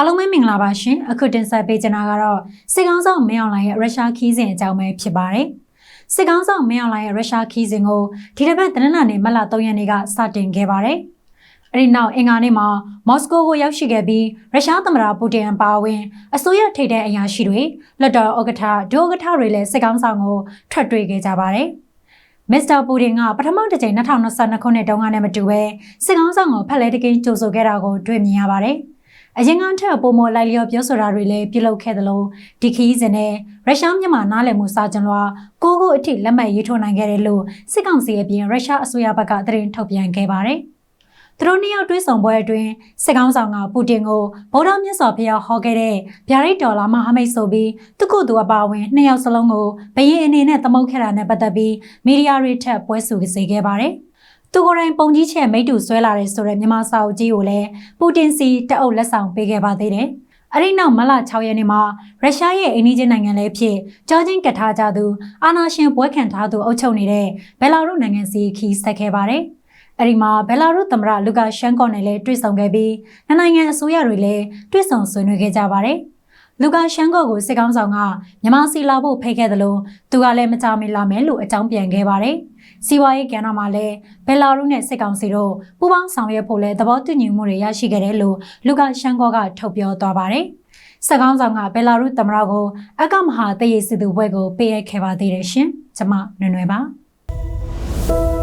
အားလုံးပဲမင်္ဂလာပါရှင်အခုတင်ဆက်ပေးချင်တာကတော့စစ်ကောင်းဆောင်မင်းအောင်လှိုင်ရဲ့ရုရှားခီးစဉ်အကြောင်းပဲဖြစ်ပါတယ်စစ်ကောင်းဆောင်မင်းအောင်လှိုင်ရဲ့ရုရှားခီးစဉ်ကိုဒီတစ်ပတ်သတင်းလာနေမတ်လ3ရက်နေ့ကစတင်ခဲ့ပါတယ်အဲ့ဒီနောက်အင်္ဂါနေ့မှာမော်စကိုကိုရောက်ရှိခဲ့ပြီးရုရှားသမ္မတပူတင်အပါအဝင်အစိုးရထိပ်တဲ့အရာရှိတွေလက်တော်ဥက္ကဋ္ဌဒုဥက္ကဋ္ဌတွေလည်းစစ်ကောင်းဆောင်ကိုထွက်တွေ့ခဲ့ကြပါတယ်မစ္စတာပူတင်ကပထမတစ်ကြိမ်2022ခုနှစ်တုန်းကနဲ့မတူဘဲစစ်ကောင်းဆောင်ကိုဖက်လဲတကင်းကြိုဆိုခဲ့တာကိုတွေ့မြင်ရပါတယ်။ အရင်ကထက်ပုံမလိုက်လျော်ပြောဆိုတာတွေလည်းပြုလုပ်ခဲ့သလိုဒီခီးစဉ်နဲ့ရုရှားမြန်မာနားလည်မှုစာချွန်လွှာကိုကိုအထိလက်မှတ်ရေးထိုးနိုင်ခဲ့တယ်လို့စစ်ကောင်စီအပြင်ရုရှားအစိုးရဘက်ကသတင်းထုတ်ပြန်ခဲ့ပါတယ်။သူတို့နှစ်ယောက်တွဲဆောင်ပွဲအတွင်းစစ်ကောင်ဆောင်ကပူတင်ကိုဗုဒ္ဓမြတ်စွာဘုရားဟောခဲ့တဲ့ဗျာဒိတ်ဒေါ်လာမဟာမိတ်ဆိုပြီးသူ့ကိုယ်သူအပါအဝင်နှစ်ယောက်စလုံးကိုဘရင်အနေနဲ့သမုတ်ခဲ့တာနဲ့ပတ်သက်ပြီးမီဒီယာတွေထက်ပွဲဆိုစေခဲ့ပါတယ်။ သူကိုယ်တိုင်ပုံကြီးချက်မိတူဆွဲလာတဲ့ဆိုတဲ့မြန်မာစာအုပ်ကြီးကိုလည်းပူတင်စီတအုပ်လက်ဆောင်ပေးခဲ့ပါသေးတယ်။အဲ့ဒီနောက်မလ6ရက်နေ့မှာရုရှားရဲ့အိန္ဒိယနိုင်ငံလည်းဖြစ်ကြောချင်းကထားကြသူအာနာရှင်ပွဲခံထားသူအုပ်ချုပ်နေတဲ့ဘယ်လာရုနိုင်ငံစီခီးဆက်ခဲ့ပါတယ်။အဲ့ဒီမှာဘယ်လာရုသမ္မတလူကာရှန်ကော့နဲ့လည်းတွေ့ဆုံခဲ့ပြီးနှစ်နိုင်ငံအစိုးရတွေလည်းတွေ့ဆုံဆွေးနွေးခဲ့ကြပါတယ်။လူကာရှန်ကော့ကိုစစ်ကောင်းဆောင်ကမြန်မာစီလာဖို့ဖိတ်ခဲ့တယ်လို့သူကလည်းမကြမီလာမယ်လို့အကြောင်းပြန်ခဲ့ပါတယ်။ စီဝါရေးကဏ္ဍမှာလည်းဘယ်လာရုနဲ့စစ်ကောင်စီတို့ပူးပေါင်းဆောင်ရွက်ဖို့လည်းသဘောတူညီမှုတွေရရှိခဲ့တယ်လို့လူကာရှန်ကော့ကထုတ်ပြောသွားပါတယ်။စကောင်းဆောင်ကဘယ်လာရုသမ္မတကိုအကမဟာတရေစီသူဘွဲကိုပေးအပ်ခဲ့ပါသေးတယ်ရှင်။ကျွန်မနွယ်နွယ်ပါ။